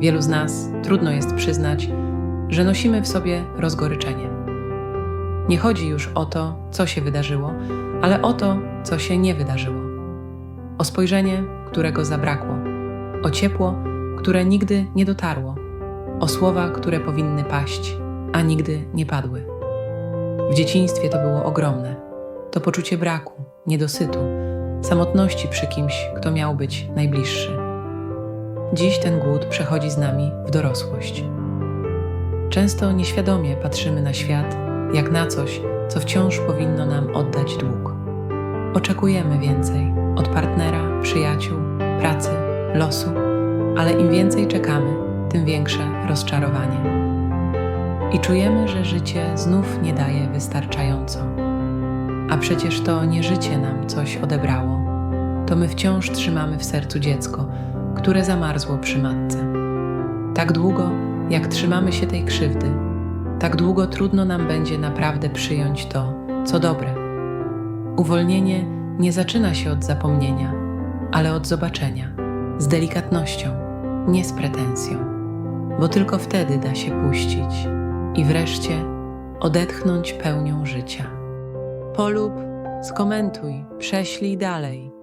Wielu z nas trudno jest przyznać, że nosimy w sobie rozgoryczenie. Nie chodzi już o to, co się wydarzyło, ale o to, co się nie wydarzyło. O spojrzenie, którego zabrakło, o ciepło, które nigdy nie dotarło, o słowa, które powinny paść, a nigdy nie padły. W dzieciństwie to było ogromne. To poczucie braku, niedosytu, samotności przy kimś, kto miał być najbliższy. Dziś ten głód przechodzi z nami w dorosłość. Często nieświadomie patrzymy na świat jak na coś, co wciąż powinno nam oddać dług. Oczekujemy więcej od partnera, przyjaciół, pracy, losu, ale im więcej czekamy, tym większe rozczarowanie. I czujemy, że życie znów nie daje wystarczająco. A przecież to nie życie nam coś odebrało, to my wciąż trzymamy w sercu dziecko, które zamarzło przy matce. Tak długo, jak trzymamy się tej krzywdy, tak długo trudno nam będzie naprawdę przyjąć to, co dobre. Uwolnienie nie zaczyna się od zapomnienia, ale od zobaczenia, z delikatnością, nie z pretensją, bo tylko wtedy da się puścić i wreszcie odetchnąć pełnią życia. Polub, skomentuj, prześlij dalej.